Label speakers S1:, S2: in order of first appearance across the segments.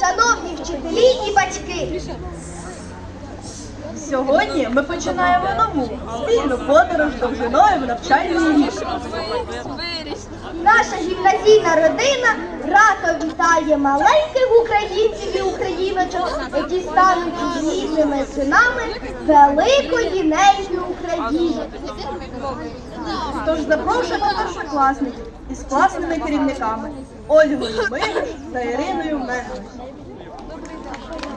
S1: шановні вчителі і батьки.
S2: Сьогодні ми починаємо нову спільну подорож довжиною в навчальний рік.
S1: Наша гімназійна родина радо вітає маленьких українців і україночок, які стануть гідними синами великої неньки України.
S2: Тож запрошуємо першокласників із класними керівниками Ольгою Мигаш та Іриною Obrigada.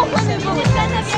S2: Мегаш.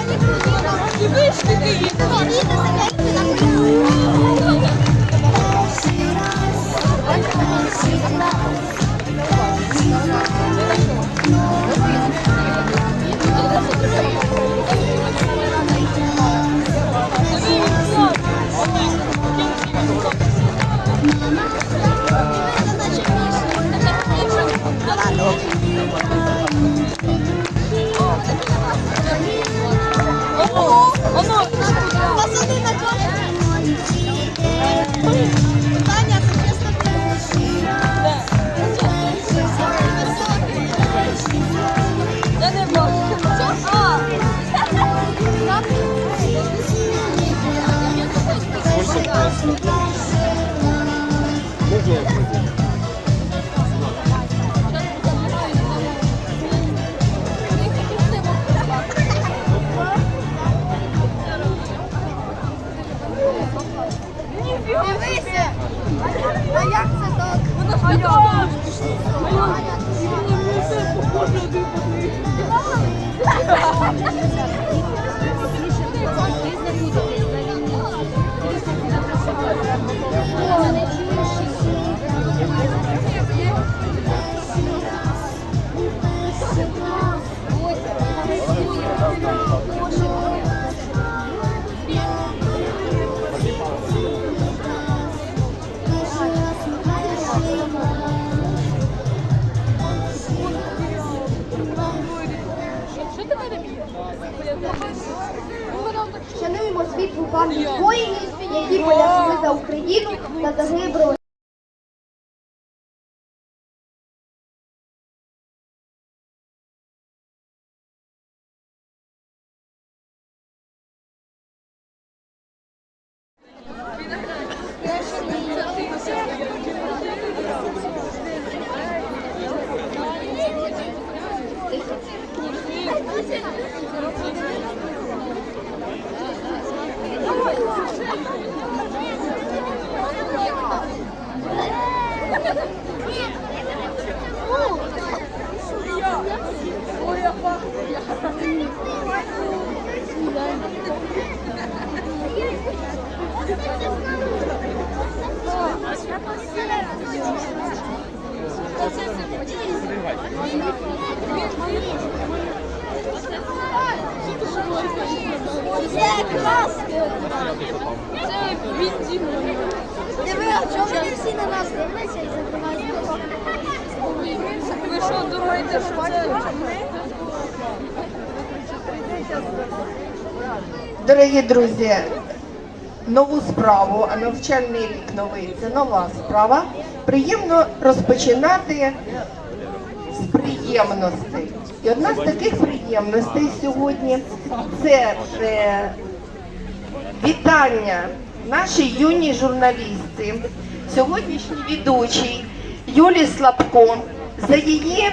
S1: Дивися! А як це так? Шануємо пам'ять воїнів, які полягли за Україну та загибло. Це.
S3: Це бензин.
S1: Диви, а чому вони всі на нас дивляться і?
S3: Ви що думаєте, що це
S4: Дорогі друзі, нову справу, а навчальний рік новий це нова справа. Приємно розпочинати з приємностей. І одна з таких приємностей сьогодні це е, вітання нашій юній журналістці, сьогоднішній ведучій Юлії Слабко за її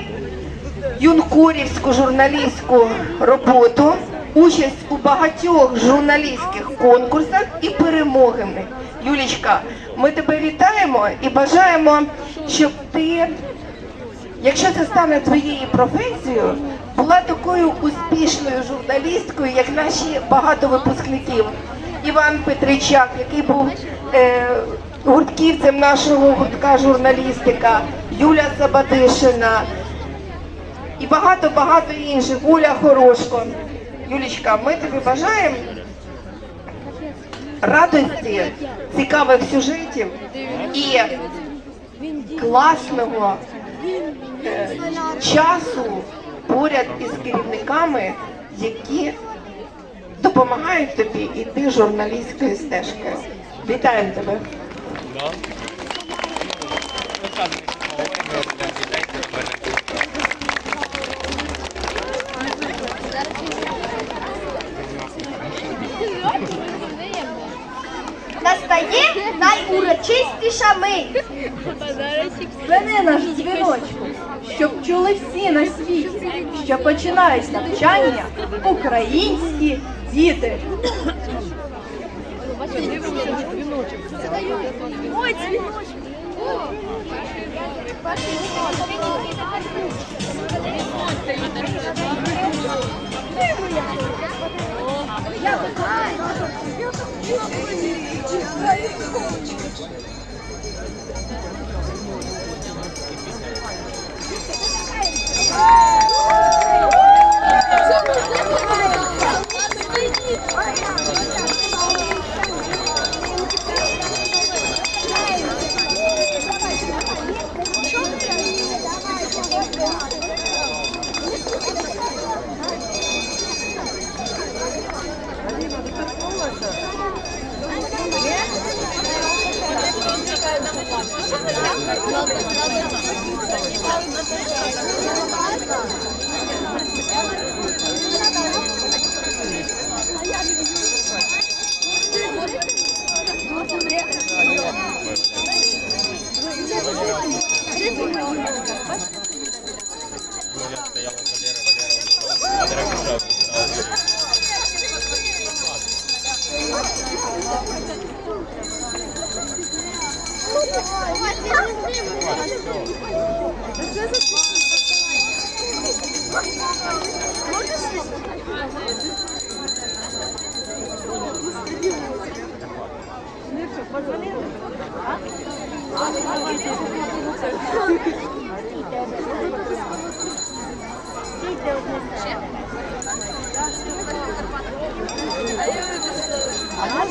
S4: юнкорівську журналістську роботу, участь у багатьох журналістських конкурсах і перемогами. Юлічка, ми тебе вітаємо і бажаємо, щоб ти, якщо це стане твоєю професією, була такою успішною журналісткою, як наші багато випускників. Іван Петричак, який був е, гуртківцем нашого гуртка журналістика, Юля Сабадишина, і багато-багато інших. Оля Хорошко. Юлічка, ми тобі бажаємо радості, цікавих сюжетів і класного е, часу поряд із керівниками, які допомагають тобі йти журналістською стежкою. Вітаю тебе!
S1: Настає найурочистіша мить.
S2: Звени наш дзвіночку, щоб чули всі на світі, що починають навчання українські діти.
S3: Ой, дзвіночок. Thank you.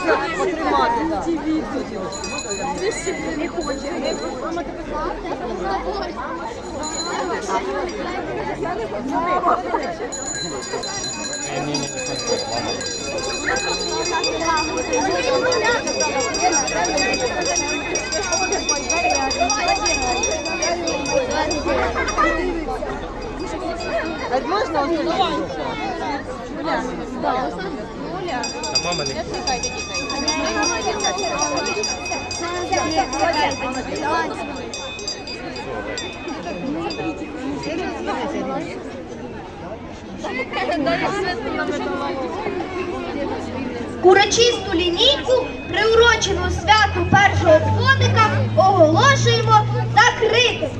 S3: можна отримати. Не хоче. Можна? Можна?
S1: Урочисту лінійку, приурочену святу першого дзвоника, оголошуємо закритим.